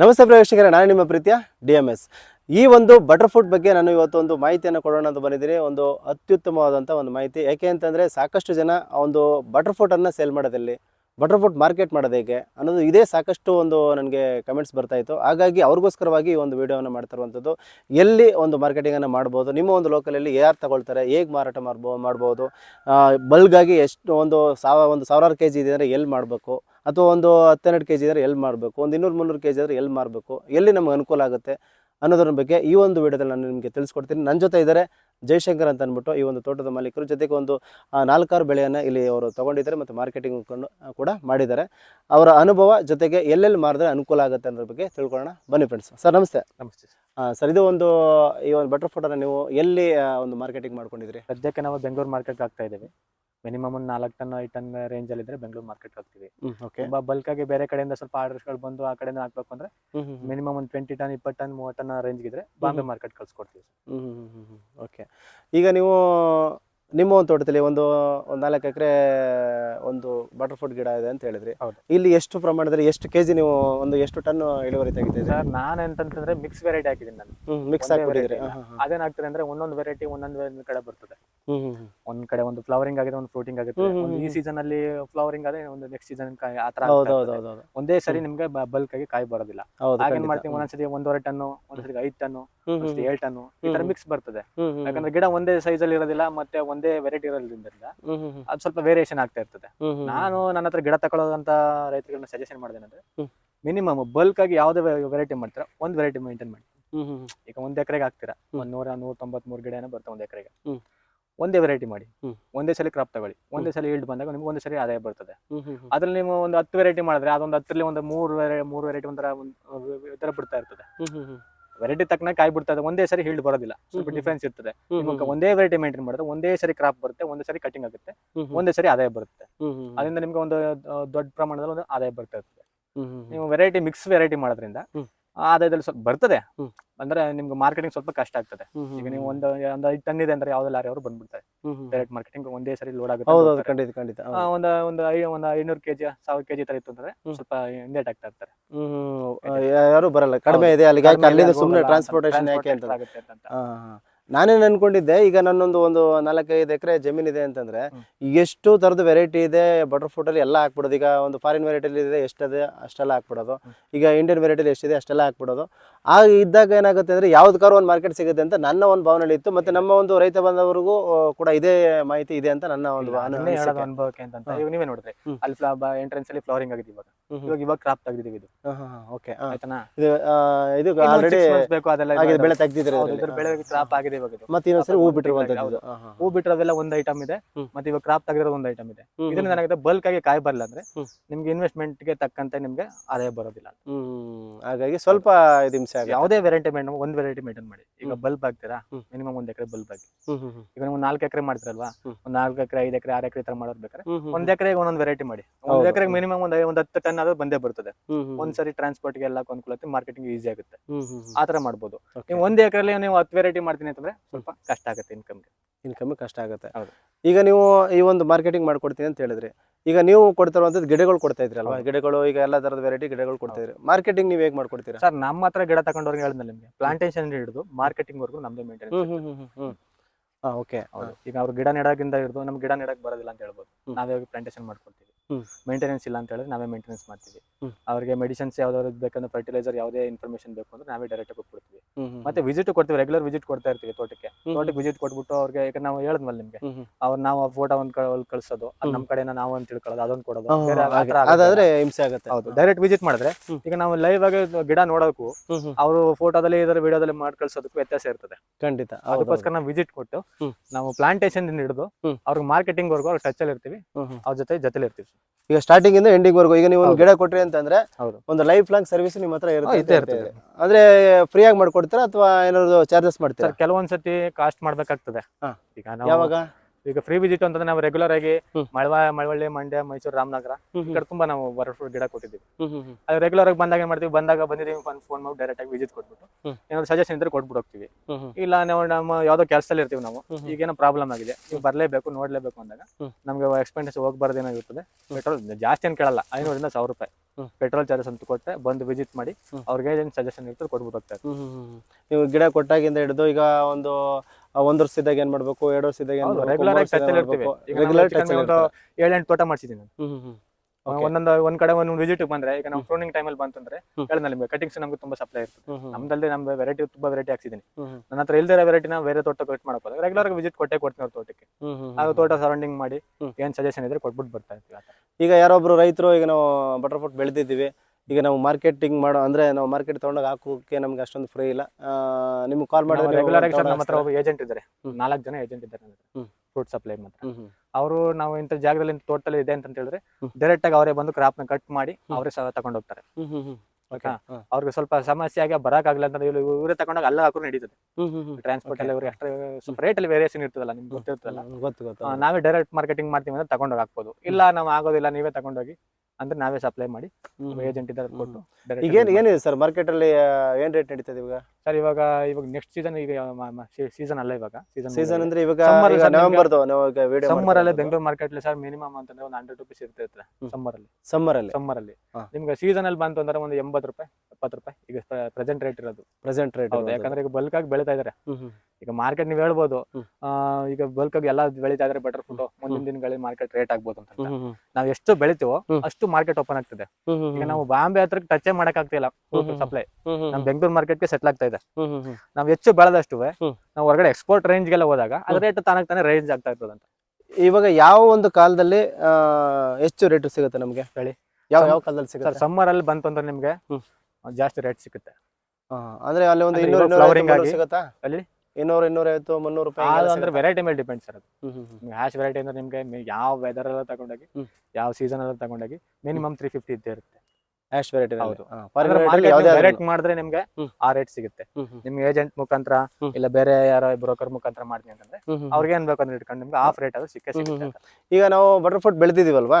ನಮಸ್ತೆ ಪ್ರೇಕ್ಷಕರೇ, ನಾನು ನಿಮ್ಮ ಪ್ರೀತಿಯ ಡಿ ಎಂ ಎಸ್. ಈ ಒಂದು ಬಟರ್ ಫುಡ್ ಬಗ್ಗೆ ನಾನು ಇವತ್ತು ಒಂದು ಮಾಹಿತಿಯನ್ನು ಕೊಡೋಣ ಅಂತ ಬಂದಿದ್ದೀನಿ ಒಂದು ಅತ್ಯುತ್ತಮವಾದಂಥ ಒಂದು ಮಾಹಿತಿ. ಯಾಕೆ ಅಂತಂದರೆ ಸಾಕಷ್ಟು ಜನ ಒಂದು ಬಟರ್ ಫುಡನ್ನು ಸೇಲ್ ಮಾಡೋದಲ್ಲಿ ಬಟರ್ ಫುಡ್ ಮಾರ್ಕೆಟ್ ಮಾಡೋದು ಹೇಗೆ ಅನ್ನೋದು ಇದೇ ಸಾಕಷ್ಟು ಒಂದು ನನಗೆ ಕಮೆಂಟ್ಸ್ ಬರ್ತಾ ಇತ್ತು. ಹಾಗಾಗಿ ಅವ್ರಿಗೋಸ್ಕರವಾಗಿ ಈ ಒಂದು ವಿಡಿಯೋವನ್ನು ಮಾಡ್ತಿರುವಂಥದ್ದು. ಎಲ್ಲಿ ಒಂದು ಮಾರ್ಕೆಟಿಂಗನ್ನು ಮಾಡ್ಬೋದು, ನಿಮ್ಮ ಒಂದು ಲೋಕಲಲ್ಲಿ ಯಾರು ತಗೊಳ್ತಾರೆ, ಹೇಗೆ ಮಾರಾಟ ಮಾಡ್ಬೋ, ಮಾಡ್ಬೋದು ಬಲ್ಗಾಗಿ ಎಷ್ಟು ಒಂದು ಸಾವ, ಒಂದು ಸಾವಿರಾರು ಕೆ ಜಿ ಇದೆ ಎಲ್ಲಿ ಮಾಡಬೇಕು, ಅಥವಾ ಒಂದು ಹತ್ತೆರಡು ಕೆ ಜಿ ಇದ್ದರೆ ಎಲ್ಲಿ ಮಾಡಬೇಕು, ಒಂದು ಇನ್ನೂರು ಮುನ್ನೂರು ಕೆ ಜಿ ಇದ್ದರೆ ಎಲ್ಲಿ ಮಾರಬೇಕು ಎಲ್ಲಿ ನಮಗೆ ಅನುಕೂಲ ಆಗುತ್ತೆ ಅನ್ನೋದ್ರ ಬಗ್ಗೆ ಈ ಒಂದು ವಿಡಿಯೋದಲ್ಲಿ ನಾನು ನಿಮಗೆ ತಿಳಿಸ್ಕೊಡ್ತೀನಿ. ನನ್ನ ಜೊತೆ ಇದ್ದಾರೆ ಜಯಶಂಕರ್ ಅಂತ ಅಂದ್ಬಿಟ್ಟು ಈ ಒಂದು ತೋಟದ ಮಾಲೀಕರು. ಜೊತೆಗೆ ಒಂದು ನಾಲ್ಕಾರು ಬೆಳೆಯನ್ನು ಇಲ್ಲಿ ಅವರು ತೊಗೊಂಡಿದ್ದಾರೆ ಮತ್ತು ಮಾರ್ಕೆಟಿಂಗ್ ಕೂಡ ಮಾಡಿದ್ದಾರೆ. ಅವರ ಅನುಭವ ಜೊತೆಗೆ ಎಲ್ಲೆಲ್ಲಿ ಮಾರಿದ್ರೆ ಅನುಕೂಲ ಆಗುತ್ತೆ ಅನ್ನೋದ್ರ ಬಗ್ಗೆ ತಿಳ್ಕೊಳ್ಳೋಣ. ಬನ್ನಿ ಫ್ರೆಂಡ್ಸ್ ಸರ್ ನಮಸ್ತೆ. ನಮಸ್ತೆ ಸರ್. ಇದು ಒಂದು ಈ ಒಂದು ಬಟರ್ ಫೋಟೋನ ನೀವು ಎಲ್ಲಿ ಒಂದು ಮಾರ್ಕೆಟಿಂಗ್ ಮಾಡ್ಕೊಂಡಿದ್ರಿ ಸದ್ಯಕ್ಕೆ ನಾವು ಬೆಂಗಳೂರು ಮಾರ್ಕೆಟ್ ಆಗ್ತಾ ಇದ್ದೀವಿ. ಮಿನಿಮಮ್ ಒಂದು ನಾಲ್ಕು ಟನ್ ಐದು ಟನ್ ರೇಂಜ್ ಅಲ್ಲಿ ಇದ್ರೆ ಬೆಂಗಳೂರು ಮಾರ್ಕೆಟ್ ಹೋಗ್ತೀವಿ. ಓಕೆ ತುಂಬಾ ಬಲ್ಕ್ ಆಗಿ ಬೇರೆ ಕಡೆಯಿಂದ ಸ್ವಲ್ಪ ಆರ್ಡರ್ಸ್ಗಳು ಬಂದು ಆ ಕಡೆಯಿಂದ ಹಾಕ್ಬೇಕು ಅಂದ್ರೆ ಮಿನಿಮಮ್ ಒಂದು ಟ್ವೆಂಟಿ ಟನ್ ಇಪ್ಪತ್ತು ಟನ್ ಮೂವತ್ತು ಟನ್ ರೇಂಜ್ ಇದ್ರೆ ಬಾಂಬೆ ಮಾರ್ಕೆಟ್ ಕಳ್ಸಿಕೊಡ್ತೀವಿ ಓಕೆ ಈಗ ನೀವು ನಿಮ್ಮ ಒಂದು ತೋಟದಲ್ಲಿ ಒಂದು ಒಂದು ನಾಲ್ಕು ಎಕರೆ ಒಂದು ಬಟರ್ ಫ್ರೂಟ್ ಗಿಡ ಇದೆ ಅಂತ ಹೇಳಿದ್ರಿ. ಹೌದು. ಇಲ್ಲಿ ಎಷ್ಟು ಪ್ರಮಾಣದಲ್ಲಿ ಎಷ್ಟು ಕೆಜಿ ನೀವು ಒಂದು ಎಷ್ಟು ಟನ್ ಇಳುವರಿ ತೆಗಿತಿದ್ರಿ ಸರ್ ನಾನು ಎಂತಂತಂದ್ರೆ ಮಿಕ್ಸ್ ವೆರೈಟಿ ಹಾಕಿದ್ದೀನಿ ನಾನು. ಮಿಕ್ಸ್ ಒಂದೇ ಹಾಕ್ಬಿಟ್ಟಿದ್ರಿ variety. ಇಲ್ಲ. ಅದೇನಾಗ್ತದೆ ಅಂದ್ರೆ ಒಂದೊಂದು ವೆರೈಟಿ ಒಂದೊಂದು ಒಂದ್ ಕಡೆ ಬರ್ತದೆ. ಒಂದ್ ಕಡೆ ಒಂದು ಫ್ಲವರಿಂಗ್ ಆಗಿದೆ ಒಂದು ಫ್ರೂಟಿಂಗ್ ಆಗುತ್ತೆ. ಹ್ಮ್, ಹ್ಮ್, ಒಂದು ಈ ಹ್ಮ್. ಸೀಸನ್ ಅಲ್ಲಿ ಫ್ಲವರಿಂಗ್ ಆದ್ರೆ ಒಂದು ನೆಕ್ಸ್ಟ್ ಸೀಸನ್ ಆತರ ಹೌದು ಹೌದು ಹೌದು ಹೌದು ಒಂದೇ ಸರಿ ನಿಮ್ಗೆ ಬಲ್ಕ್ ಆಗಿ ಕಾಯಿ ಬರೋದಿಲ್ಲ. ಹೌದು ಖಂಡಿತ. ಮಾಡ್ತೀವಿ ಒಂದೊಂದ್ಸತಿ ಒಂದೂವರೆ ಟನ್ ಒಂದ್ಸರಿ ಐದು ಟನ್ನು ಹ್ಮ್, ಏಳ್ ಟನ್ ಏಳು ಟನ್ನು ಈ ತರ ಹ್ಮ್. ಮಿಕ್ಸ್ ಬರ್ತದೆ. ಹ್ಮ್, ಹ್ಮ್, ಯಾಕಂದ್ರೆ ಗಿಡ ಒಂದೇ ಸೈಜ್ ಅಲ್ಲಿ ಇರೋದಿಲ್ಲ ಮತ್ತೆ ಒಂದೇ ವೆರೈಟಿ ಇರೋದ್ರಿಂದ ಅದು ಸ್ವಲ್ಪ ವೇರಿಯೇಷನ್ ಆಗ್ತಾ ಇರ್ತದೆ. ನಾನು ನನ್ನ ಹತ್ರ ಗಿಡ ತಗೊಳ್ಳೋದಂತ ರೈತರುಗಳನ್ನ ಸಜೆಷನ್ ಹ್ಮ್. ಮಿನಿಮಮ್ ಬಲ್ಕ್ ಆಗಿ ಯಾವ್ದೇ ವೆರೈಟಿ ಮಾಡ್ತೀರಾ ಒಂದ್ ವೆರೈಟಿ ಮೇಂಟೈನ್ ಮಾಡಿ. ಈಗ ಒಂದ್ ಎಕರೆಗೆ ಹಾಕ್ತೀರಾ. ಒಂದ್ ನೂರ ನೂರ ತೊಂಬತ್ಮೂರು ಗಿಡ ಏನೋ ಬರ್ತಾ ಒಂದ್ ಎಕರೆಗೆ. ಒಂದೇ ವೆರೈಟಿ ಮಾಡಿ. ಒಂದೇ ಸಲ ಕ್ರಾಪ್ ತಗೊಳ್ಳಿ. ಒಂದೇ ಸಲ ಈಲ್ಡ್ ಬಂದಾಗ ನಿಮ್ಗೆ ಒಂದೇ ಸಲ ಆದಾಯ ಬರ್ತದೆ. ಅದ್ರಲ್ಲಿ ನೀವು ಒಂದು ಹತ್ತು ವೆರೈಟಿ ಮಾಡಿದ್ರೆ ಅದೊಂದು ಹತ್ತರಲ್ಲಿ ಒಂದು ಮೂರು ಮೂರು ವೆರೈಟಿ ಒಂಥರ ಒಂದ್ ತರ ಬಿಡ್ತಾ ಇರ್ತದೆ. ವೆರೈಟಿ ತಕ್ಕನ ಕಾಯಿ ಬಿಡ್ತದೆ ಒಂದೇ ಸರಿ ಹೀಲ್ಡ್ ಬರೋದಿಲ್ಲ. ಸ್ವಲ್ಪ. ಡಿಫ್ರೆನ್ಸ್ ಇರ್ತದೆ. ನಿಮ್ಗೆ ಒಂದೇ ವೆರೈಟಿ ಮೇಂಟೈನ್ ಮಾಡಿದ್ರೆ ಒಂದೇ ಸರಿ ಕ್ರಾಪ್ ಬರುತ್ತೆ ಒಂದೇ ಸರಿ ಕಟಿಂಗ್ ಆಗುತ್ತೆ ಒಂದೇ ಸರಿ ಆದಾಯ ಬರುತ್ತೆ. ಅದರಿಂದ ನಿಮ್ಗೆ ಒಂದು ದೊಡ್ಡ ಪ್ರಮಾಣದಲ್ಲಿ ಒಂದು ಆದಾಯ ಬರ್ತಾ ಇರ್ತದೆ. ನೀವು ವೆರೈಟಿ ಮಿಕ್ಸ್ ವೆರೈಟಿ ಮಾಡೋದ್ರಿಂದ ಆದಾಯದಲ್ಲಿ ಸ್ವಲ್ಪ ಬರ್ತದೆ. ಅಂದ್ರೆ ನಿಮ್ಗೆ ಮಾರ್ಕೆಟಿಂಗ್ ಸ್ವಲ್ಪ ಕಷ್ಟ ಆಗ್ತದೆ. ಈಗ ನೀವು. ಒಂದು ಒಂದು ಐದು ಟನ್ ಇದೆ ಅಂದ್ರೆ ಯಾವ್ದು ಲಾರಿ ಅವರು ಬಂದ್ಬಿಡ್ತಾರೆ. ಡೈರೆಕ್ಟ್ ಮಾರ್ಕೆಟಿಂಗ್ ಒಂದೇ ಸರಿ ಲೋಡ್ ಆಗುತ್ತೆ ಖಂಡಿತ ಖಂಡಿತ ಒಂದು ಒಂದು ಐ ಒಂದು ಐನೂರು ಕೆಜಿ ಸಾವಿರ ಕೆಜಿ ತರ ಇತ್ತು ಅಂದ್ರೆ ಸ್ವಲ್ಪ ಇಂಡೇಟ್ ಆಗ್ತಾ ಇರ್ತಾರೆ. ಯಾರು ಬರಲ್ಲ ಕಡಿಮೆ ಇದೆ ಅಲ್ಲಿಗೆ ಅಲ್ಲಿಂದ ಸುಮ್ಮನೆ ಟ್ರಾನ್ಸ್ಪೋರ್ಟೇಷನ್ ಯಾಕೆ ಅಂತ. ನಾನೇನ್ ಅನ್ಕೊಂಡಿದ್ದೆ ಈಗ ನನ್ನೊಂದು ಒಂದು ನಾಲ್ಕೈದು ಎಕರೆ ಜಮೀನ್ ಇದೆ ಅಂತಂದ್ರೆ ಎಷ್ಟು ತರದ ವೆರೈಟಿ ಇದೆ ಬಟರ್ ಫ್ರೂಟ್ ಅಲ್ಲಿ ಎಲ್ಲ ಹಾಕ್ಬಿಡೋದು. ಈಗ ಒಂದು ಫಾರಿನ್ ವೆರೈಟಿ ಇದೆ ಎಷ್ಟಿದೆ ಅಷ್ಟೆಲ್ಲ ಹಾಕ್ಬಿಡೋದು. ಈಗ ಇಂಡಿಯನ್ ವೆರೈಟಿ ಎಷ್ಟಿದೆ ಅಷ್ಟೆಲ್ಲ ಹಾಕ್ಬಿಡೋದು. ಆ ಇದ್ದಾಗ ಏನಾಗುತ್ತೆ ಅಂದ್ರೆ ಯಾವ್ದಕ್ಕಾರು ಒಂದು ಮಾರ್ಕೆಟ್ ಸಿಗುತ್ತೆ ಅಂತ ನನ್ನ ಒಂದು ಭಾವನೆ ಇತ್ತು. ಮತ್ತೆ ನಮ್ಮ ಒಂದು ರೈತ ಬಂದವರಿಗೂ ಕೂಡ ಇದೇ ಮಾಹಿತಿ ಇದೆ ಅಂತ ನನ್ನ ಒಂದು. ಅನುಭವಕ್ಕೆ ಅಂತ. ಇವಾಗ ನೀವೇ ನೋಡಿದ್ರೆ ಅಲ್ಲಿ ಎಂಟ್ರೆನ್ಸ್ ಅಲ್ಲಿ ಫ್ಲವರಿಂಗ್ ಆಗಿದೆ ಇವಾಗ. ಇವಾಗ ಇವಾಗ ಕ್ರಾಪ್ ತೆಗೆದಿದ್ದೀವಿ ಇದು. okay, ಆಯ್ತಾನಾ? ಇದು ಆಲ್ರೆಡಿ ಬೇಕು ಅದೆಲ್ಲ ಬೆಳೆ ತೆಗ್ದಿದ್ರೆ ಬೆಳೆ ಕ್ರಾಪ್ ಆಗಿದೆ ಇವಾಗ ಮತ್ತೆ ಇನ್ನೊಂದ್ಸರಿ ಹೂ ಬಿಟ್ಟಿರುವಂತದ್ದು. ಹಾ, ಬಿಟ್ಟಿರೋದೆಲ್ಲ ಒಂದ್ ಐಟಮ್ ಇದೆ. ಮತ್ತೆ ಇವಾಗ ಕ್ರಾಪ್ ತೆಗೆದಿರೋದು ಒಂದ್ ಐಟಮ್ ಇದೆ. ಇದರಿಂದ ಏನಾಗುತ್ತೆ? ಬಲ್ಕ್ ಆಗಿ ಕಾಯಿ ಬರಲ್ಲ ಅಂದ್ರೆ. ನಿಮ್ಗೆ ಇನ್ವೆಸ್ಟ್ಮೆಂಟ್ಗೆ ತಕ್ಕಂತೆ ನಿಮ್ಗೆ ಆದಾಯ ಬರೋದಿಲ್ಲ ಹಾಗಾಗಿ ಸ್ವಲ್ಪ ಇದು ಹಿಂಸೆ ಯಾವುದೇ ವೆರೈಟಿ ಮೇಡಮ್ ಒಂದ್ ವೆರೈಟಿ ಮೇಂಟೈನ್ ಮಾಡಿ. ಈಗ ಬಲ್ಬ್ ಹಾಕ್ತೀರಾ? ಮಿನಿಮಮ್ ಒಂದ್ ಎಕರೆ ಬಲ್ಬ್ ಹಾಕಿ. ಈಗ ನೀವು ನಾಲ್ಕು ಎಕರೆ ಮಾಡ್ತಿರಲ್ವಾ. ಒಂದ್ ನಾಲ್ಕು ಎಕರೆ ಐದು ಎಕರೆ ಆರು ಎಕರೆ ತರ ಮಾಡೋದ್ ಬೇಕಾದ್ರೆ ಒಂದ್ ಎಕರೆಗೆ ಒಂದೊಂದ್ ವೆರೈಟಿ ಮಾಡಿ. ಒಂದ್. ಎಕರೆಗೆ ಮಿನಿಮಮ್ ಒಂದ್ ಒಂದ್ ಹತ್ತು ಟನ್ ಆದ್ರೂ ಬಂದೇ ಬರ್ತದೆ. ಹ್ಮ್, ಹ್ಮ್, ಒಂದ್ ಸರಿ ಟ್ರಾನ್ಸ್ಪೋರ್ಟ್ಗೆ ಎಲ್ಲ ಅನುಕೂಲತೆ ಮಾರ್ಕೆಟಿಂಗ್ ಈಸಿ ಆಗುತ್ತೆ. ಆತರ ಮಾಡ್ಬೋದು. ನೀವು ಒಂದ್ ಎಕರೆಲಿ ನೀವು ಹತ್ತು ವೆರೈಟಿ ಮಾಡ್ತೀನಿ ಅಂತಂದ್ರೆ ಸ್ವಲ್ಪ ಕಷ್ಟ ಆಗುತ್ತೆ ಇನ್ಕಮ್ಗೆ ಇನ್ಕಮ್ ಕಷ್ಟ ಆಗುತ್ತೆ. ಹೌದು. ಈಗ ನೀವು ಈ ಒಂದು ಮಾರ್ಕೆಟಿಂಗ್ ಮಾಡ್ಕೊಡ್ತೀನಿ ಅಂತ ಹೇಳಿದ್ರಿ. ಈಗ ನೀವು ಕೊಡ್ತಿರುವಂತದ್ದು ಗಿಡಗಳು ಕೊಡ್ತಾ ಇದ್ರಲ್ವಾ. ಗಿಡಗಳು ಈಗ ಎಲ್ಲ ತರದ ವೆರೈಟಿ ಗಿಡಗಳು ಕೊಡ್ತಾ ಇದ್ರಿ. ಮಾರ್ಕೆಟಿಂಗ್ ನೀವು ಹೇಗೆ ಮಾಡ್ಕೊಡ್ತೀರಾ? ಸರ್ ನಮ್ಮ ಹತ್ರ ಗಿಡ ತಗೊಂಡವ್ರಿಗೆ ಹೇಳಿದ್ನಲ್ಲ ನಿಮ್ಗೆ. ಪ್ಲಾಂಟೇಶನ್ ಹಿಡಿದು ಮಾರ್ಕೆಟಿಂಗ್ ವರ್ಗು ನಮ್ದೇ ಮೇಂಟೈನ್ ಹ್ಮ್ ಹ್ಮ್ ಹ್ಮ್ ಹ್ಮ್ ಹ್ಮ್. ಹಾ ಓಕೆ ಹೌದು. ಈಗ ಅವ್ರು ಗಿಡ ನೆಡೋಕ್ಕಿಂತ ಹಿಡಿದು ನಮ್ಗೆ ಗಿಡ ನೆಡಕ್ಕೆ ಬರೋದಿಲ್ಲ ಅಂತ ಹೇಳ್ಬೋದು. ನಾವೇ ಪ್ಲಾಂಟೇಶನ್ ಮಾಡ್ಕೊಡ್ತೀವಿ. ಮೇಂಟೆನೆನ್ಸ್ ಇಲ್ಲ ಅಂತ ಹೇಳಿದ್ರೆ ನಾವೇ ಮೇಂಟೆನೆನ್ಸ್ ಮಾಡ್ತೀವಿ. ಅವ್ರಿಗೆ ಮೆಡಿಸಿನ್ಸ್ ಯಾವ್ದಾದ್ರು ಬೇಕಂದ್ರೆ ಫರ್ಟಿಲೈಸರ್ ಯಾವುದೇ ಇನ್ಫಾರ್ಮೇಶನ್ ಬೇಕು ಅಂದ್ರೆ ನಾವೇ ಡೈರೆಕ್ಟ್ ಕೊಟ್ಬಿಡ್ತೀವಿ. ಮತ್ತೆ ವಿಸಿಟ್ ಕೊಡ್ತೀವಿ ರೆಗ್ಯುಲರ್ ವಿಸಿಟ್ ಕೊಡ್ತಾ ಇರ್ತೀವಿ ತೋಟಕ್ಕೆ. ತೋಟಕ್ಕೆ ವಿಸಿಟ್ ಕೊಟ್ಬಿಟ್ಟು ಅವ್ರಿಗೆ ಈಗ ನಾವು ಹೇಳಿದ್ವಲ್ಲ ನಿಮ್ಗೆ ಅವ್ರು ನಾವು ಫೋಟೋ ಒಂದ್ ಕಳ್ಸೋದು. ನಮ್ ಕಡೆನ ನಾವು ಅಂತ ತಿಳ್ಕೊಳ್ಳೋದು ಅದೊಂದು ಕೊಡೋದು. ಹಿಂಸೆ ಆಗುತ್ತೆ. ಹೌದು. ಡೈರೆಕ್ಟ್ ವಿಸಿಟ್ ಮಾಡಿದ್ರೆ ಈಗ ನಾವು ಲೈವ್ ಆಗಿ ಗಿಡ ಹ್ಮ್ ಅವರು ಫೋಟೋದಲ್ಲಿ ಇದರ ವಿಡಿಯೋದಲ್ಲಿ ಮಾಡಿ ಕಳ್ಸೋದಕ್ಕೂ ವ್ಯತ್ಯಾಸ ಇರ್ತದೆ. ಖಂಡಿತ. ಅದಕ್ಕೋಸ್ಕರ ನಾವು ವಿಸಿಟ್ ಕೊಟ್ಟು ನಾವು ಪ್ಲಾಂಟೇಶನ್ ಹಿಡಿದು ಅವ್ರಿಗೆ ಮಾರ್ಕೆಟಿಂಗ್ ವರ್ಗು ಅವ್ರ ಟಚ್ ಅಲ್ಲಿ ಇರ್ತೀವಿ. ಅವ್ರ ಜೊತೆ ಜೊತೆಲಿ ಇರ್ತೀವಿ. ಈಗ ಸ್ಟಾರ್ಟಿಂಗ್ ಇಂದ ಎಂಡಿಂಗ್ ವರ್ಗು ಈಗ ನೀವು ಒಂದು. ಗಿಡ ಕೊಟ್ರಿ ಅಂತಂದ್ರೆ ಒಂದು ಲೈಫ್ ಲಾಂಗ್ ಸರ್ವಿಸ್ ನಿಮ್ಮ ಹತ್ರ ಇರುತ್ತೆ. ಅಂದ್ರೆ ಫ್ರೀ ಆಗಿ ಮಾಡ್ಕೊಡ್ತೀರಾ ಅಥವಾ ಏನಾದ್ರು ಚಾರ್ಜಸ್ ಮಾಡ್ತೀರಾ? ಕೆಲವೊಂದ್ಸತಿ ಕಾಸ್ಟ್ ಮಾಡ್ಬೇಕಾಗ್ತದೆ. ಈಗ ಯಾವಾಗ? ಈಗ ಫ್ರೀ ವಿಸಿಟ್ ಅಂತಂದ್ರೆ ನಾವು ರೆಗ್ಯುಲರ್ ಆಗಿ. ಮಳವ ಮಳವಳ್ಳಿ ಮಂಡ್ಯ ಮೈಸೂರು ರಾಮನಗರ ಈ ಕಡೆ ತುಂಬಾ ನಾವು ಬರೋ ಗಿಡ ಕೊಟ್ಟಿದ್ದೀವಿ ಅದು ರೆಗ್ಯುಲರ್ ಆಗಿ ಬಂದಾಗ ಏನ್ ಮಾಡ್ತೀವಿ ಬಂದಾಗ ಬಂದಿದ್ದೀವಿ ಫೋನ್ ಮಾಡಿ ಡೈರೆಕ್ಟ್ ಆಗಿ ವಿಸಿಟ್ ಕೊಟ್ಬಿಟ್ಟು. ಏನಾದ್ರು ಸಜೆಷನ್ ಇದ್ರೆ ಕೊಟ್ಬಿಟ್ಟು ಹೋಗ್ತೀವಿ ಇಲ್ಲ ನಾವು ನಮ್ಮ ಯಾವ್ದೋ ಕೆಲಸದಲ್ಲಿ ಇರ್ತೀವಿ ನಾವು. ಈಗೇನೋ ಪ್ರಾಬ್ಲಮ್ ಆಗಿದೆ ನೀವು ಬರಲೇಬೇಕು ನೋಡ್ಲೇಬೇಕು ಅಂದಾಗ. ನಮ್ಗೆ ಎಕ್ಸ್ಪೆನ್ಸ್ ಹೋಗ್ಬಾರ್ದು ಇರ್ತದೆ ಪೆಟ್ರೋಲ್ ಜಾಸ್ತಿ ಏನ್ ಕೇಳಲ್ಲ ಐನೂರಿಂದ ಸಾವಿರ ರೂಪಾಯಿ. ಪೆಟ್ರೋಲ್ ಚಾರ್ಜಸ್ ಅಂತ ಕೊಟ್ಟರೆ ಬಂದು ವಿಸಿಟ್ ಮಾಡಿ. ಅವ್ರಿಗೆ ಏನು ಸಜೆಷನ್ ಇರ್ತದೆ ಕೊಟ್ಬಿಟ್ಟು ಹೋಗ್ತಾರೆ. ನೀವು ಗಿಡ ಕೊಟ್ಟಾಗಿಂದ ಹಿಡಿದು ಈಗ ಒಂದು ಒಂದ್ ವರ್ಷದಾಗ ಏನ್ ಮಾಡ್ಬೇಕು ಎರಡ್ ವರ್ಷದಾಗ ಏನ್ ಮಾಡ್ಬೇಕು ರೆಗ್ಯುಲರ್ ಆಗಿ ಟಚ್ ಇರ್ತೀವಿ ನಾವು ಒಂದು ಇರ್ತಾರೆ. ಏಳೆಂಟು ತೋಟ ಮಾಡ್ಸಿದ್ದೀನಿ ನಾನು. ಒಂದೊಂದು ಒಂದ್ ಕಡೆ ಒಂದ್ ವಿಸಿಟ್ ಬಂದ್ರೆ ಈಗ ನಾವು ಟೈಮ್ ಅಲ್ಲಿ ಬಂತಂದ್ರೆ. ಹೇಳಿದ್ನಲ್ಲ ನಿಮ್ಗೆ ಕಟಿಂಗ್ಸ್ ನಮ್ಗೆ ತುಂಬಾ ಸಪ್ಲೈ ಇರ್ತದೆ. ನಮ್ದಲ್ಲಿ ನಮ್ಗೆ ವೆರೈಟಿ ತುಂಬಾ ವೆರೈಟಿ ಹಾಕ್ಸಿದೀನಿ. ನನ್ನ ಹತ್ರ ಇಲ್ದಿರೋ ವೆರೈಟಿನ ಬೇರೆ ತೋಟ ಕಟ್ ಮಾಡಕ್ಕೆ ರೆಗ್ಯುಲರ್ ಆಗಿ ವಿಸಿಟ್ ಕೊಟ್ಟೆ ಕೊಡ್ತೀನಿ ಅವ್ರ ತೋಟಕ್ಕೆ ಹ್ಮ್ ಹ್ಮ್ ಆ ಹ್ಮ್. ತೋಟ ಸರೌಂಡಿಂಗ್ ಮಾಡಿ ಏನ್ ಸಜೆಷನ್ ಇದ್ರೆ ಕೊಟ್ಬಿಟ್ಟು ಬರ್ತಾ ಇರ್ತೀವಿ. ಈಗ ಯಾರೊಬ್ರು ರೈತರು ಈಗ ನಾವು ಬಟರ್ ಫ್ರೂಟ್ ಬೆಳೆದಿದ್ದೀವಿ ಈಗ ನಾವು ಮಾರ್ಕೆಟಿಂಗ್ ಮಾಡೋ ಅಂದ್ರೆ ನಾವು ಮಾರ್ಕೆಟ್ ತಗೊಂಡೋಗಿ ಹಾಕೋಕೆ ನಮ್ಗೆ ಅಷ್ಟೊಂದು ಫ್ರೀ ಇಲ್ಲ ನಿಮ್ಗೆ ಕಾಲ್ ಮಾಡಿದ್ರೆ ರೆಗ್ಯುಲರ್ ಆಗಿ ಸರ್ ನಮ್ಮ ಹತ್ರ ಒಬ್ಬ ಏಜೆಂಟ್ ಇದ್ದಾರೆ. ನಾಲ್ಕು ಜನ ಏಜೆಂಟ್ ಇದ್ದಾರೆ. ಫ್ರೂಟ್ ಸಪ್ಲೈ ಮಾತ್ರ. ಅವರು ನಾವು ಇಂಥ ಜಾಗದಲ್ಲಿ ಇಂಥ ತೋಟದಲ್ಲಿ ಇದೆ ಅಂತ ಹೇಳಿದ್ರೆ ಡೈರೆಕ್ಟ್ ಆಗಿ ಅವರೇ ಬಂದು ಕ್ರಾಪ್ನ ಕಟ್ ಮಾಡಿ. ಅವರೇ ಸಹ ತಗೊಂಡು ಹೋಗ್ತಾರೆ ಹ್ಮ್ ಹ್ಮ್ ಹ್ಮ್. Okay. ಹಾ. ಹಾ. ಅವ್ರಿಗೆ ಸ್ವಲ್ಪ ಸಮಸ್ಯೆ ಆಗಿ ಬರಕ್ಕಾಗಲ್ಲ ಅಂತ ಹೇಳಿ ಇವರೇ ತಗೊಂಡಾಗ ಅಲ್ಲ ಹಾಕೋ ನಡೀತದೆ. ಟ್ರಾನ್ಸ್ಪೋರ್ಟ್ ಅಲ್ಲಿ ಇವ್ರಿಗೆ ಅಷ್ಟೇ ಸ್ವಲ್ಪ ರೇಟ್ ಅಲ್ಲಿ ವೇರಿಯೇಷನ್ ಇರ್ತದಲ್ಲ ನಿಮ್ಗೆ ಗೊತ್ತಿರ್ತದಲ್ಲ ಗೊತ್ತು ನಾವೇ ಡೈರೆಕ್ಟ್ ಮಾರ್ಕೆಟಿಂಗ್ ಮಾಡ್ತೀವಿ ಅಂದ್ರೆ ತಗೊಂಡೋಗಿ ಹಾಕ್ಬೋದು ಇಲ್ಲ ನಾವು ಆಗೋದಿಲ್ಲ ನೀವೇ ತಗೊಂಡೋಗಿ ಅಂದ್ರೆ ನಾವೇ ಸಪ್ಲೈ ಮಾಡಿ. ಏಜೆಂಟ್ ಇದ್ದಾರೆ. ಕೊಟ್ಟು ಈಗ ಏನು ಏನಿದೆ ಸರ್ ಮಾರ್ಕೆಟ್ ಅಲ್ಲಿ ಏನ್ ರೇಟ್ ನಡೀತದೆ ಇವಾಗ ಸರ್ ಇವಾಗ ಇವಾಗ ನೆಕ್ಸ್ಟ್ ಸೀಸನ್ ಈಗ ಸೀಸನ್ ಅಲ್ಲ ಇವಾಗ ಸೀಸನ್ ಅಂದ್ರೆ ಇವಾಗ ನವೆಂಬರ್ ಸಮ್ಮರ್ ಅಲ್ಲಿ ಬೆಂಗಳೂರು ಮಾರ್ಕೆಟ್ ಅಲ್ಲಿ ಸರ್ ಮಿನಿಮಮ್ ಅಂತಂದ್ರೆ ಒಂದು ಹಂಡ್ರೆಡ್ ರುಪೀಸ್ ಇರ್ತೈತೆ. ಸಮ್ಮರ್ ಅಲ್ಲಿ ಸಮ್ಮರ್ ಅಲ್ಲಿ ಸಮ್ಮರ್ ಅಲ್ಲಿ. ನಿಮ್ಗೆ ಸೀಸನ್ ಅಲ್ಲಿ ಬಂತು ಅಂದ್ರೆ ಒಂದು ಎಂಬತ್ತು ರೂಪಾಯಿ ಎಪ್ಪತ್ತು ರೂಪಾಯಿ ಈಗ ಪ್ರೆಸೆಂಟ್ ರೇಟ್ ಇರೋದು ಪ್ರೆಸೆಂಟ್ ರೇಟ್ ಯಾಕಂದ್ರೆ ಈಗ ಬಲ್ಕ್ ಆಗಿ ಬೆಳೀತಾ ಇದಾರೆ. ಈಗ ಮಾರ್ಕೆಟ್ ನೀವು ಹೇಳ್ಬೋದು ಈಗ ಬಲ್ಕ್ ಆಗಿ ಎಲ್ಲ ಬೆಳೀತಾ ಇದ್ರೆ ಬೆಟರ್ ಫುಡ್ ಮುಂದಿನ ದಿನಗಳಲ್ಲಿ ಮಾರ್ಕೆಟ್ ರೇಟ್ ಆಗ್ಬೋದು ಅಂತ. ನಾವು ಎಷ್ಟು ಬೆಳಿತೀವೋ ಹ್ಮ್. ಅಷ್ಟು ಮಾರ್ಕೆಟ್ ಓಪನ್ ಆಗ್ತದೆ. ಈಗ ನಾವು ಬಾಂಬೆ ಹತ್ರ ಟಚ್ ಮಾಡಕ್ ಆಗ್ತಿಲ್ಲ. ಸಪ್ಲೈ ನಮ್ ಬೆಂಗ್ಳೂರ್ ಬೆಂಗಳೂರು ಮಾರ್ಕೆಟ್ಗೆ ಸೆಟ್ಲ್ ಆಗ್ತಾ ಇದೆ. ನಾವು ಹೆಚ್ಚು ಬೆಳೆದಷ್ಟು. ನಾವು ಹೊರಗಡೆ ಎಕ್ಸ್ಪೋರ್ಟ್ ರೇಂಜ್ಗೆಲ್ಲ ಹೋದಾಗ ಅದ್ರ ರೇಟ್ ತಾನಾಗ್ ತಾನೇ ರೇಂಜ್ ಆಗ್ತಾ ಇರ್ತದಂತ ಅಂತ. ಇವಾಗ ಯಾವ ಒಂದು ಕಾಲದಲ್ಲಿ ಹೆಚ್ಚು ರೇಟ್ ಸಿಗುತ್ತೆ ನಮ್ಗೆ ಹೇಳಿ. ಯಾವ ಯಾವ ಕಾಲದಲ್ಲಿ ಸಿಗುತ್ತೆ? ಸಮ್ಮರ್ ಅಲ್ಲಿ ಬಂತು ಅಂದ್ರೆ ನಿಮ್ಗೆ ಜಾಸ್ತಿ ರೇಟ್ ಸಿಗುತ್ತೆ. ಅಂದ್ರೆ ಅಲ್ಲಿ ಒಂದು ಆಗಿ- ಸಿಗುತ್ತಾ? ಅಲ್ಲಿ? ಇನ್ನೂರು ಇನ್ನೂರೈವತ್ತು ಮುನ್ನೂರು ರೂಪಾಯಿ ಅದು ಅಂದ್ರೆ ವೆರೈಟಿ ಮೇಲೆ ಡಿಪೆಂಡ್ ಸರ್ ಅದು. ಹ್ಯಾಶ್ ವೆರೈಟಿ ಅಂದ್ರೆ ನಿಮ್ಗೆ ಯಾವ ವೆದರ್ ಎಲ್ಲ ತಗೊಂಡಾಗಿ. ಯಾವ ಸೀಸನ್ ಎಲ್ಲ ತಗೊಂಡಾಗಿ ಮಿನಿಮಮ್ ತ್ರೀ ಫಿಫ್ಟಿ ಇದ್ದೇ ಇರುತ್ತೆ ಆಶ್ ವೆರೈಟಿ ಹೌದು. ವೆರೈಟಿ ಡೈರೆಕ್ಟ್ ಮಾಡಿದ್ರೆ ನಿಮ್ಗೆ ಆ ರೇಟ್ ಸಿಗುತ್ತೆ. ನಿಮ್ಗೆ ಏಜೆಂಟ್ ಮುಖಾಂತರ. ಇಲ್ಲ ಬೇರೆ ಯಾರೋ ಬ್ರೋಕರ್ ಮುಖಾಂತರ ಮಾಡ್ತೀನಿ ಅಂತಂದ್ರೆ. ಅವ್ರಿಗೆ ಏನ್ ಬೇಕು ಅಂದ್ರೆ ಇಟ್ಕೊಂಡು ನಿಮ್ಗೆ ಆಫ್ ರೇಟ್ ಅದು ಸಿಕ್ಕೇ ಸಿಗುತ್ತೆ ಈಗ ನಾವು ಬಟರ್ ಫ್ರೂಟ್ ಬೆಳೆದಿದೀವಲ್ವಾ.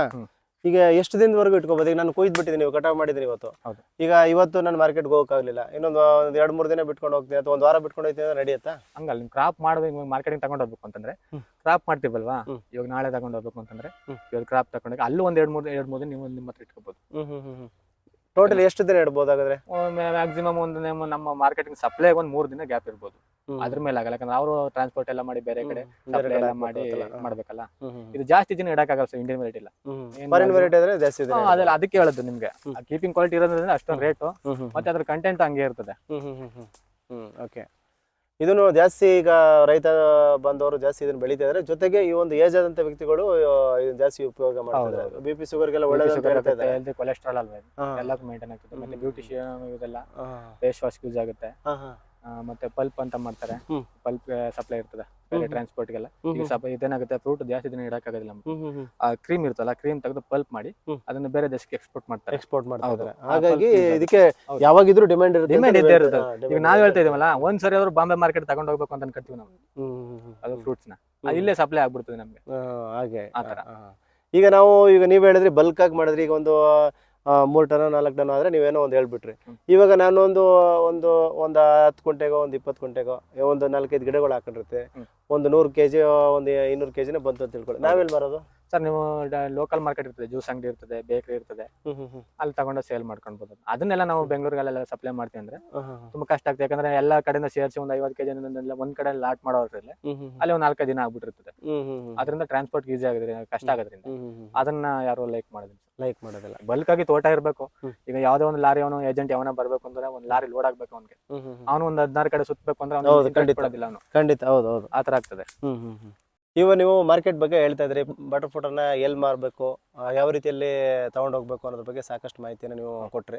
ಈಗ ಎಷ್ಟು ದಿನದವರೆಗೂ ಇಟ್ಕೋಬಹುದು ಈಗ ನಾನು ಕೊಯ್ದು ಬಿಟ್ಟಿದ್ದೀನಿ ನೀವು ಕಟಾವ್ ಮಾಡಿದ್ದೀನಿ ಇವತ್ತು ಹೌದು. ಈಗ ಇವತ್ತು ನಾನು ಮಾರ್ಕೆಟ್ಗೆ ಹೋಗೋಕ್ಕಾಗಲಿಲ್ಲ ಇನ್ನೊಂದು ಒಂದು ಎರಡು ಮೂರು ದಿನ ಬಿಟ್ಕೊಂಡು ಹೋಗ್ತೀನಿ ಅಥವಾ ಒಂದು ವಾರ ಬಿಟ್ಕೊಂಡು ಹೋಗ್ತೀನಿ ಅಂದ್ರೆ ನಡೆಯುತ್ತಾ ಹಂಗಲ್ಲ ನಿಮ್ ಕ್ರಾಪ್ ಮಾಡೋದು ಮಾರ್ಕೆಟಿಂಗ್ ತಗೊಂಡು ಹೋಗ್ಬೇಕು ಅಂತಂದ್ರೆ ಹ್ಮ್. ಕ್ರಾಪ್ ಮಾಡ್ತೀವಲ್ವಾ ಹ್ಮ್. ಇವಾಗ ನಾಳೆ ತಗೊಂಡು ಹೋಗ್ಬೇಕು ಅಂತಂದ್ರೆ ಹ್ಮ್. ಇವಾಗ ಕ್ರಾಪ್ ತಗೊಂಡೋಗಿ ಅಲ್ಲೂ ಒಂದ್ ಎರಡು ಮೂರು ಎರಡು ಮೂರು ದಿನ ನೀವು ನಿಮ್ಮ ಹತ್ರ ಇಟ್ಕೋಬಹುದು ಹ್ಮ್ ಹ್ಮ್ ಹ್ಮ್ ಟೋಟಲ್ ಎಷ್ಟು ದಿನ ಇಡ್ಬೋದು ಹಾಗಾದ್ರೆ? ಮ್ಯಾಕ್ಸಿಮಮ್ ಒಂದು ನಿಮ್ಮ ನಮ್ಮ ಮಾರ್ಕೆಟಿಂಗ್ ಸಪ್ಲೈ ಒಂದ್ ಮೂರ್ ದಿನ ಗ್ಯಾಪ್ ಇರ್ಬೋದು. ಅದ್ರ ಮೇಲೆ ಆಗಲ್ಲ ಯಾಕಂದ್ರೆ ಅವರು ಟ್ರಾನ್ಸ್ಪೋರ್ಟ್ ಎಲ್ಲ ಮಾಡಿ ಬೇರೆ ಕಡೆ ಎಲ್ಲ ಮಾಡಿ. ಮಾಡ್ಬೇಕಲ್ಲ. ಇದು ಜಾಸ್ತಿ ದಿನ ಇಡಕ್ಕಾಗಲ್ಲ ಸರ್ ಇಂಡಿಯನ್ ವೆರೈಟಿ ಇಲ್ಲ. ಫಾರಿನ್? ವೆರೈಟಿ ಆದ್ರೆ ಜಾಸ್ತಿ ಹಾ, ಅದೆಲ್ಲ ಅದಕ್ಕೆ ಹೇಳೋದು ನಿಮ್ಗೆ. ಕೀಪಿಂಗ್ ಕ್ವಾಲಿಟಿ ಇರೋದ್ರಿಂದ ಅಷ್ಟೊಂದು ರೇಟು ಮತ್ತೆ ಅದ್ರ ಕಂಟೆಂಟ್ ಹಂಗೆ ಇರ್ತದೆ. ಹ್ಮ್ ಹ್ಮ್ ಹ್ಮ್ ಹ್ಮ್. ಹ್ಮ್ ಓಕೆ ಇದನ್ನು ಜಾಸ್ತಿ ಈಗ ರೈತ ಬಂದವರು ಜಾಸ್ತಿ ಇದನ್ನ ಬೆಳೀತಾ ಇದಾರೆ ಜೊತೆಗೆ ಈ ಒಂದು ಏಜ್ ಆದಂತ ವ್ಯಕ್ತಿಗಳು ಇದನ್ನ ಜಾಸ್ತಿ ಉಪಯೋಗ ಮಾಡ್ತಾರೆ. ಬಿ ಪಿ ಶುಗರ್ಗೆಲ್ಲ ಎಲ್ಲ ಹೇಳ್ತಾ ಕೊಲೆಸ್ಟ್ರಾಲ್ ಅಲ್ವಾ ಎಲ್ಲ ಮೇಂಟೈನ್ ಆಗ್ತದೆ. ಮತ್ತೆ. ಬ್ಯೂಟಿಷಿಯನ್ ಇದೆಲ್ಲ. ಫೇಸ್ ವಾಶ್ ಯೂಸ್ ಆಗುತ್ತೆ. ಮತ್ತೆ ಪಲ್ಪ್ ಅಂತ ಮಾಡ್ತಾರೆ ಹ್ಮ್. ಪಲ್ಪ್ ಸಪ್ಲೈ ಇರ್ತದೆ ಬೇರೆ ಹ್ಮ್. ಟ್ರಾನ್ಸ್ಪೋರ್ಟ್ಗೆಲ್ಲ ಹ್ಮ್ ಈಗ ಸ್ವಲ್ಪ ಇದೇನಾಗುತ್ತೆ ಫ್ರೂಟ್ ಜಾಸ್ತಿ ದಿನ ಇಡಕ್ಕಾಗೋದಿಲ್ಲ ನಮ್ಗೆ. ಹ್ಮ್ ಹ್ಮ್ ಹ್ಮ್ ಆ ಕ್ರೀಮ್ ಇರುತ್ತಲ್ಲ ಕ್ರೀಮ್ ತೆಗೆದು ಪಲ್ಪ್ ಮಾಡಿ ಹ್ಮ್. ಅದನ್ನ ಬೇರೆ ದೇಶಕ್ಕೆ ಎಕ್ಸ್ಪೋರ್ಟ್ ಮಾಡ್ತಾರೆ ಎಕ್ಸ್ಪೋರ್ಟ್ ಮಾಡ್ತಾ ಹೌದು. ಇದ್ದಾರೆ ಆ ಹಾಗಾಗಿ pulp use ಇದಕ್ಕೆ ಹೌದು. ಯಾವಾಗಿದ್ರು ಡಿಮ್ಯಾಂಡ್ ಇರುತ್ತೆ ಡಿಮ್ಯಾಂಡ್ ಅಂತ ಇದ್ದೇ ಹೇಳ್ತಾ- ಇರುತ್ತೆ. ಹಾ, ಈಗ demand ನಾವ್ ಹೇಳ್ತಾ ಇದೀವಲ್ಲ ಒಂದ್ ಸರಿ ಆದ್ರೂ ಬಾಂಬೆ ಮಾರ್ಕೆಟ್ ತಗೊಂಡ್ ಹೋಗ್ಬೇಕು ಅಂತ ಕಟ್ತೀವಿ ನಾವು ಹ್ಮ್ ಹ್ಮ್ ಹ್ಮ್ ಅದು ಹ್ಮ್. ಫ್ರೂಟ್ಸ್ನ ಹ್ಮ್. ಇಲ್ಲೇ ಸಪ್ಲೈ ಆಗ್ಬಿಡ್ತದೆ ನಮ್ಗೆ ಆ, ಹಾಗೆ ಆ ಥರ. ಆ, ಆ. ಈಗ ನಾವು ಈಗ ನೀವು ಹೇಳಿದ್ರಿ ಬಲ್ಕ್ ಆಗಿ ಮಾಡಿದ್ರಿ ಈಗ ಒಂದು ಮೂರ್ ಟನ್ ನಾಲ್ಕು ಟನ್ ಆದ್ರೆ ನೀವೇನೋ ಒಂದು ಹೇಳ್ಬಿಟ್ರಿ. ಇವಾಗ ನಾನು ಒಂದು ಒಂದು ಒಂದು ಹತ್ತು ಕುಂಟೆಗೋ ಒಂದು ಇಪ್ಪತ್ತು ಕುಂಟೆಗೋ ಒಂದು ನಾಲ್ಕೈದು ಗಿಡಗಳು ಹಾಕೊಂಡಿರುತ್ತೆ. ಒಂದು ನೂರು ಕೆಜಿ ಒಂದು ಇನ್ನೂರು ಕೆಜಿನೇ ಬಂತು ಅಂತ ತಿಳ್ಕೊಳ್ಳಿ. ನಾವೆಲ್ಲಿ ಬರೋದು ಸರ್ ನೀವು ಲೋಕಲ್ ಮಾರ್ಕೆಟ್ ಇರ್ತದೆ ಜ್ಯೂಸ್ ಅಂಗಡಿ ಇರ್ತದೆ ಬೇಕರಿ ಇರ್ತದೆ. ಅಲ್ಲಿ ತಗೊಂಡು ಸೇಲ್ ಮಾಡ್ಕೊಳ್ಬೋದು. ಅದನ್ನೆಲ್ಲ ನಾವು ಬೆಂಗಳೂರಿಗೆಲ್ಲ ಸಪ್ಲೈ ಮಾಡ್ತೀವಿ ಅಂದ್ರೆ. ತುಂಬಾ ಕಷ್ಟ ಆಗ್ತದೆ. ಯಾಕಂದ್ರೆ ಎಲ್ಲಾ ಕಡೆಯಿಂದ ಸೇರಿಸಿ ಒಂದು ಐವತ್ತು ಕೆಜಿ ಒಂದ್ ಕಡೆ ಲಾಟ್ ಹ್ಮ್ ಅಲ್ಲಿ ಒಂದ್ ನಾಲ್ಕೈದು ದಿನ ಆಗ್ಬಿಟ್ಟಿರ್ತದೆ. ಅದರಿಂದ ಟ್ರಾನ್ಸ್ಪೋರ್ಟ್ ಈಸಿ ಆಗೋದ್ರಿಂದ ಕಷ್ಟ ಆಗೋದ್ರಿಂದ. ಅದನ್ನ ಯಾರು ಲೈಕ್ ಮಾಡೋದಿಲ್ಲ. ಲೈಕ್ ಮಾಡೋದಿಲ್ಲ. ಬಲ್ಕ್ ಆಗಿ ತೋಟ ಇರಬೇಕು. ಈಗ ಯಾವ್ದೋ ಒಂದು ಲಾರಿ ಅವನು ಏಜೆಂಟ್ ಯಾವನ ಬರ್ಬೇಕು ಅಂದ್ರೆ ಒಂದು ಲಾರಿ ಲೋಡ್ ಆಗ್ಬೇಕು ಅವ್ನಿಗೆ. ಅವನು ಒಂದ್ ಹದಿನಾರು ಕಡೆ ಸುತ್ತಬೇಕು ಅಂದ್ರೆ ಅವ್ನು ಖಂಡಿತ. ಅವನು. ಖಂಡಿತ. ಹೌದು ಹೌದು. ಆ ತರ ಆಗ್ತದೆ. ಹ್ಮ್ ಹ್ಮ್ ಹ್ಮ್. ಇವ ನೀವು ಮಾರ್ಕೆಟ್ ಬಗ್ಗೆ ಹೇಳ್ತಾ ಇದ್ರಿ. ಬಟರ್ ಫ್ರೂಟನ್ನ ಎಲ್ಲಿ ಮಾರಬೇಕು ಯಾವ ರೀತಿಯಲ್ಲಿ ತಗೊಂಡು ಹೋಗ್ಬೇಕು ಅನ್ನೋದ್ರ ಬಗ್ಗೆ ಸಾಕಷ್ಟು ಮಾಹಿತಿಯನ್ನು ನೀವು ಕೊಟ್ರಿ.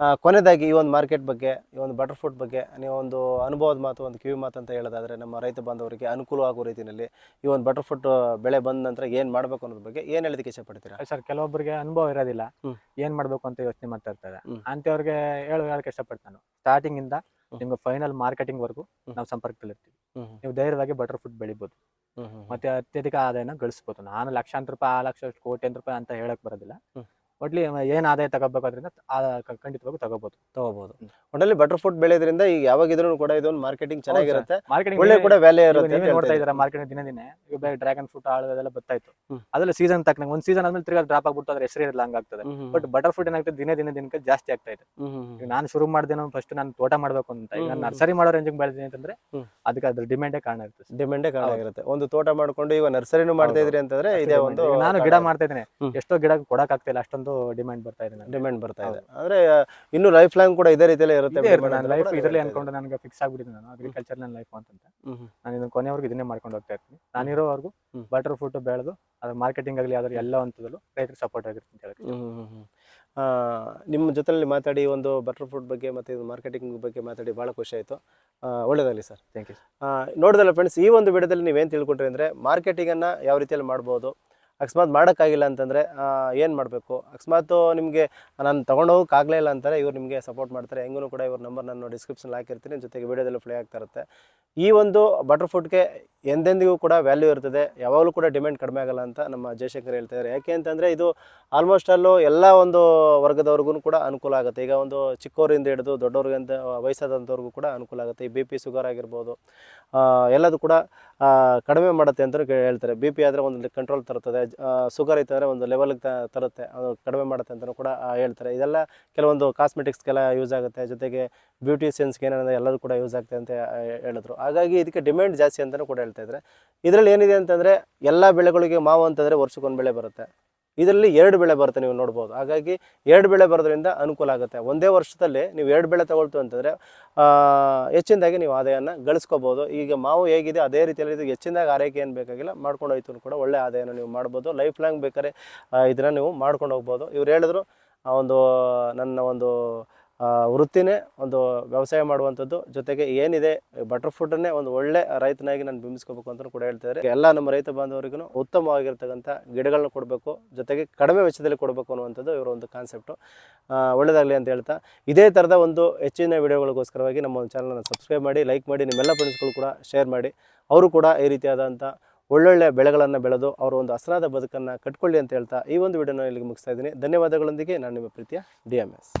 ಕೊನೆದಾಗಿ ಕೊನೆಯದಾಗಿ ಈ ಒಂದು ಮಾರ್ಕೆಟ್ ಬಗ್ಗೆ ಈ ಒಂದು ಬಟರ್ ಫ್ರೂಟ್ ಬಗ್ಗೆ ನೀವು ಒಂದು ಅನುಭವದ ಮಾತು ಒಂದು ಕಿವಿ ಮಾತು ಅಂತ ಹೇಳೋದಾದ್ರೆ ನಮ್ಮ ರೈತ ಬಾಂಧವರಿಗೆ ಅನುಕೂಲ ಆಗೋ ರೀತಿಯಲ್ಲಿ ಈ ಒಂದು ಬಟರ್ ಫ್ರೂಟ್ ಬೆಳೆ ಬಂದ ನಂತರ ಏನು ಮಾಡಬೇಕು ಅನ್ನೋದ್ರ ಬಗ್ಗೆ ಏನು ಹೇಳೋದಕ್ಕೆ ಇಷ್ಟಪಡ್ತೀರಾ ಸರ್ ಕೆಲವೊಬ್ಬರಿಗೆ ಅನುಭವ ಇರೋದಿಲ್ಲ. ಏನು ಮಾಡಬೇಕು ಅಂತ ಯೋಚನೆ ಮಾಡ್ತಾ ಇರ್ತಾರೆ. ಅಂತವ್ರಿಗೆ ಹೇಳು ಹೇಳಕ್ಕೆ ಇಷ್ಟಪಡ್ತಾನೆ ಸ್ಟಾರ್ಟಿಂಗ್ ಇಂದ ಹ್ಮ್. ನಿಮ್ಗೆ ಫೈನಲ್ ಮಾರ್ಕೆಟಿಂಗ್ ವರ್ಗು ನಾವು ಸಂಪರ್ಕದಲ್ಲಿರ್ತೀವಿ. ನೀವು ಧೈರ್ಯವಾಗಿ ಬಟರ್ ಫ್ರೂಟ್ ಬೆಳಿಬೋದು. ಮತ್ತೆ ಅತ್ಯಧಿಕ ಆದಾಯನ ಗಳಿಸ್ಬೋದು. ನಾನು ಲಕ್ಷಾಂತರ ರೂಪಾಯಿ ಆ ಲಕ್ಷ ಕೋಟ್ಯಂತರ ರೂಪಾಯಿ ಅಂತ ಹೇಳಕ್ ಬರೋದಿಲ್ಲ. ಒಟ್ಲಿ ಏನ್ ಆದಾಯ ತಗೋಬೇಕಾದ್ರಿಂದ ಖಂಡಿತವಾಗಿ ತಗೋಬಹುದು ತಗೋಬಹುದು. ಒಟ್ಟಲ್ಲಿ ಬಟರ್ ಫುಡ್ ಬೆಳೆಯೋದ್ರಿಂದ ಈಗ ಯಾವಾಗಿದ್ರು ಕೂಡ ಇದೊಂದು ಮಾರ್ಕೆಟಿಂಗ್ ಚೆನ್ನಾಗಿರುತ್ತೆ. ಮಾರ್ಕೆಟಿಂಗ್ ಒಳ್ಳೆ ಕೂಡ ವ್ಯಾಲ್ಯೂ ಇರುತ್ತೆ ನೀವೇ ನೋಡ್ತಾ ಇದಾರೆ ಇದ್ದೀರಾ ಮಾರ್ಕೆಟ್ ದಿನ ದಿನ. ಈಗ ಡ್ರ್ಯಾಗನ್ ಫ್ರೂಟ್ ಆಳು ಅದೆಲ್ಲ ಬರ್ತಾ ಇತ್ತು. ಹ್ಮ್. ಅದೆಲ್ಲ ಸೀಸನ್ ತಕ್ಕ ಒಂದ್ ಸೀಸನ್ ಆದ್ಮೇಲೆ ತಿರ್ಗಾ ಡ್ರಾಪ್ ಆಗ್ಬಿಟ್ಟು ಅದ್ರ ಹೆಸರು ಇರಲ್ಲ ಹಂಗಾಗ್ತದೆ. ಬಟ್ ಬಟರ್ ಫ್ರೂಟ್ ಏನಾಗ್ತದೆ ದಿನ ದಿನ ದಿನಕ್ಕೆ ಜಾಸ್ತಿ ಆಗ್ತಾ ಇದೆ. ಈಗ ನಾನು ಶುರು ಮಾಡಿದೆ ಫಸ್ಟ್ ನಾನು ತೋಟ ಮಾಡ್ಬೇಕು ಅಂತ. ಈಗ ನಾನು ನರ್ಸರಿ ಮಾಡೋ ರೇಂಜಿಗೆ ಬೆಳೆದಿನಿ ಅಂತಂದ್ರೆ. ಅದಕ್ಕೆ ಅದ್ರ ಡಿಮ್ಯಾಂಡೇ ಕಾರಣ ಇರುತ್ತೆ. ಡಿಮ್ಯಾಂಡೇ ಕಾರಣ. ಆಗಿರುತ್ತೆ ಒಂದು ತೋಟ ಮಾಡ್ಕೊಂಡು ಈಗ ನರ್ಸರಿನೂ ಮಾಡ್ತಾ ಇದ್ರಿ ಅಂತಂದ್ರೆ ಇದೇ ಒಂದು ನಾನು ಗಿಡ ಮಾಡ್ತಾ ಇದ್ದೇನೆ. ಎಷ್ಟೋ ಗಿಡ ಕೊಡಕ್ ಇಲ್ಲ ಅಷ್ಟೊಂದು ಡಿಮ್ಯಾಂಡ್ ಬರ್ತಾ ಇದೆ ನನಗೆ. ಡಿಮ್ಯಾಂಡ್ ಬರ್ತಾ ಇದೆ. ಅಂದ್ರೆ ಇನ್ನು ಲೈಫ್ ಲಾಂಗ್ ಕೂಡ ಇದೇ ರೀತಿಯಲ್ಲೇ ಇರುತ್ತೆ ನಾನು ಲೈಫ್ ಇದರಲ್ಲಿ. ಅನ್ಕೊಂಡು ನನಗೆ ಫಿಕ್ಸ್ ಆಗ್ಬಿಟ್ಟಿದೆ ನಾನು. ಅಗ್ರಿಕಲ್ಚರ್ ನನ್ನ ಲೈಫ್ ಅಂತಂತ. ನಾನು ಇದನ್ನ ಕೊನೆವರೆಗೂ ಇದನ್ನೇ ಮಾಡ್ಕೊಂಡು ಹೋಗ್ತಾ ಇರ್ತೀನಿ. ನಾನು ಇರೋವರೆಗೂ. ಬಟರ್ ಫ್ರೂಟ್ ಬೆಳೆದು ಅದ್ರ ಮಾರ್ಕೆಟಿಂಗ್ ಆಗಲಿ ಅದ್ರ ಎಲ್ಲ ಹಂತದಲ್ಲೂ ರೈತರಿಗೆ ಸಪೋರ್ಟ್ ಆಗಿರ್ತೀನಿ ಅಂತ ನಿಮ್ಮ ಜೊತೆಲಿ ಮಾತಾಡಿ ಒಂದು ಬಟರ್ ಫ್ರೂಟ್ ಬಗ್ಗೆ ಮತ್ತೆ ಇದು ಮಾರ್ಕೆಟಿಂಗ್ ಬಗ್ಗೆ ಮಾತಾಡಿ ಭಾಳ ಖುಷಿ ಆಯಿತು. ಒಳ್ಳೇದಾಗಲಿ ಸರ್ ಥ್ಯಾಂಕ್ ಯು ನೋಡಿದಲ್ಲ ಫ್ರೆಂಡ್ಸ್ ಈ ಒಂದು ವಿಡಿಯೋದಲ್ಲಿ ನೀವೇನು ತಿಳ್ಕೊಂಡ್ರಿ ಅಂದರೆ ಮಾರ್ಕೆಟಿಂಗನ್ನು ಯಾವ ರೀತಿಯಲ್ಲಿ ಮಾಡ್ಬೋದು ಅಕಸ್ಮಾತ್ ಮಾಡೋಕ್ಕಾಗಿಲ್ಲ ಅಂತಂದರೆ ಏನು ಮಾಡಬೇಕು? ಅಕಸ್ಮಾತ್ ನಿಮಗೆ ನಾನು ತೊಗೊಂಡೋಗಕ್ಕಾಗಲೇ ಇಲ್ಲ ಅಂತಾರೆ, ಇವ್ರು ನಿಮಗೆ ಸಪೋರ್ಟ್ ಮಾಡ್ತಾರೆ. ಹೆಂಗೂ ಕೂಡ ಇವ್ರ ನಂಬರ್ ನಾನು ಡಿಸ್ಕ್ರಿಪ್ಷನ್ ಹಾಕಿರ್ತೀನಿ. ಜೊತೆಗೆ ವಿಡಿಯೋದಲ್ಲಿ ಪ್ಲೇ ಆಗ್ತಾ ಇರುತ್ತೆ. ಈ ಒಂದು ಬಟರ್ ಫುಡ್ಗೆ ಎಂದೆಂದಿಗೂ ಕೂಡ ವ್ಯಾಲ್ಯೂ ಇರ್ತದೆ. ಯಾವಾಗಲೂ ಕೂಡ ಡಿಮ್ಯಾಂಡ್ ಕಡಿಮೆ ಆಗಲ್ಲ ಅಂತ ನಮ್ಮ ಜಯಶಂಕರ್ ಹೇಳ್ತಾ ಇದ್ದಾರೆ ಯಾಕೆ ಅಂತಂದರೆ ಇದು ಆಲ್ಮೋಸ್ಟ್ ಅಲ್ಲೂ ಎಲ್ಲ ಒಂದು ವರ್ಗದವ್ರಿಗೂ ಕೂಡ ಅನುಕೂಲ ಆಗುತ್ತೆ. ಈಗ ಒಂದು ಚಿಕ್ಕವರಿಂದ ಹಿಡಿದು ದೊಡ್ಡವ್ರಿಗಂತ ವಯಸ್ಸಾದಂಥವ್ರಿಗೂ ಕೂಡ ಅನುಕೂಲ ಆಗುತ್ತೆ. ಈ ಬಿ ಪಿ ಶುಗರ್ ಆಗಿರ್ಬೋದು ಎಲ್ಲದು ಕೂಡ ಕಡಿಮೆ ಮಾಡುತ್ತೆ ಅಂತ ಹೇಳ್ತಾರೆ. ಬಿ ಪಿ ಆದರೆ ಒಂದು ಕಂಟ್ರೋಲ್ ತರುತ್ತದೆ ಶುಗರ್ ಇತ್ತಂದರೆ ಒಂದು ಲೆವೆಲ್ಗೆ ತರುತ್ತೆ. ಅದು ಕಡಿಮೆ ಮಾಡುತ್ತೆ ಅಂತಲೂ ಕೂಡ ಹೇಳ್ತಾರೆ. ಇದೆಲ್ಲ ಕೆಲವೊಂದು ಕಾಸ್ಮೆಟಿಕ್ಸ್ಗೆಲ್ಲ ಯೂಸ್ ಆಗುತ್ತೆ. ಜೊತೆಗೆ ಬ್ಯೂಟಿಷಿಯನ್ಸ್ಗೆ ಏನಾದ್ರೆ ಎಲ್ಲದೂ ಕೂಡ ಯೂಸ್ ಆಗ್ತದೆ ಅಂತ ಹೇಳಿದ್ರು. ಹಾಗಾಗಿ ಇದಕ್ಕೆ ಡಿಮ್ಯಾಂಡ್ ಜಾಸ್ತಿ ಅಂತಲೂ ಕೂಡ ಹೇಳ್ತಾ ಇದ್ದಾರೆ. ಇದರಲ್ಲಿ ಏನಿದೆ ಅಂತಂದರೆ, ಎಲ್ಲ ಬೆಳೆಗಳಿಗೆ ಮಾವು ಅಂತಂದರೆ ವರ್ಷಕ್ಕೊಂದು ಬೆಳೆ ಬರುತ್ತೆ. ಇದರಲ್ಲಿ ಎರಡು ಬೆಳೆ ಬರುತ್ತೆ ನೀವು ನೋಡ್ಬೋದು. ಹಾಗಾಗಿ ಎರಡು ಬೆಳೆ ಬರೋದ್ರಿಂದ ಅನುಕೂಲ ಆಗುತ್ತೆ. ಒಂದೇ ವರ್ಷದಲ್ಲಿ ನೀವು ಎರಡು ಬೆಳೆ ತಗೊಳ್ತು ಅಂತಂದರೆ ಹೆಚ್ಚಿನದಾಗಿ ನೀವು ಆದಾಯನ ಗಳಿಸ್ಕೋಬೋದು. ಈಗ ಮಾವು ಹೇಗಿದೆ, ಅದೇ ರೀತಿಯಲ್ಲಿ ಇದು ಹೆಚ್ಚಿನದಾಗಿ ಆರೈಕೆ ಏನು ಬೇಕಾಗಿಲ್ಲ, ಮಾಡ್ಕೊಂಡು ಹೋಯ್ತು ಕೂಡ ಒಳ್ಳೆ ಆದಾಯನ ನೀವು ಮಾಡ್ಬೋದು. ಲೈಫ್ ಲಾಂಗ್ ಬೇಕಾದ್ರೆ ಇದನ್ನು ನೀವು ಮಾಡ್ಕೊಂಡು ಹೋಗ್ಬೋದು. ಇವ್ರು ಹೇಳಿದ್ರು, ಆ, ಒಂದು, ನನ್ನ ಒಂದು ವೃತ್ತಿನೇ ಒಂದು ವ್ಯವಸಾಯ ಮಾಡುವಂಥದ್ದು. ಜೊತೆಗೆ ಏನಿದೆ ಬಟರ್ ಫುಡ್ಡನ್ನೇ ಒಂದು ಒಳ್ಳೆ ರೈತನಾಗಿ ನಾನು ಬಿಂಬಿಸ್ಕೋಬೇಕು ಅಂತ ಕೂಡ ಹೇಳ್ತಿದ್ದಾರೆ. ಎಲ್ಲ ನಮ್ಮ ರೈತ ಬಾಂಧವರಿಗೂ ಉತ್ತಮವಾಗಿರ್ತಕ್ಕಂಥ ಗಿಡಗಳನ್ನ ಕೊಡಬೇಕು, ಜೊತೆಗೆ ಕಡಿಮೆ ವೆಚ್ಚದಲ್ಲಿ ಕೊಡಬೇಕು ಅನ್ನುವಂಥದ್ದು ಇವರ ಒಂದು ಕಾನ್ಸೆಪ್ಟು ಒಳ್ಳೆಯದಾಗಲಿ ಅಂತ ಹೇಳ್ತಾ. ಇದೇ ಥರದ ಒಂದು ಹೆಚ್ಚಿನ ವಿಡಿಯೋಗಳಿಗೋಸ್ಕರವಾಗಿ ನಮ್ಮ ಒಂದು ಚಾನಲನ್ನು ಸಬ್ಸ್ಕ್ರೈಬ್ ಮಾಡಿ ಲೈಕ್ ಮಾಡಿ, ನಿಮ್ಮೆಲ್ಲ ಫ್ರೆಂಡ್ಸ್ಗಳು ಕೂಡ ಶೇರ್ ಮಾಡಿ. ಅವರು ಕೂಡ ಈ ರೀತಿಯಾದಂಥ ಒಳ್ಳೊಳ್ಳೆ ಬೆಳೆಗಳನ್ನು ಬೆಳೆದು ಅವರ ಒಂದು ಹಸನಾದ ಬದುಕನ್ನು ಕಟ್ಕೊಳ್ಳಿ ಅಂತ ಹೇಳ್ತಾ ಈ ಒಂದು ವಿಡಿಯೋನ ಇಲ್ಲಿಗೆ ಮುಗಿಸ್ತಾ ಇದ್ದೀನಿ. ಧನ್ಯವಾದಗಳೊಂದಿಗೆ ನಾನು ನಿಮ್ಮ ಪ್ರೀತಿಯ ಡಿ ಎಂ ಎಸ್.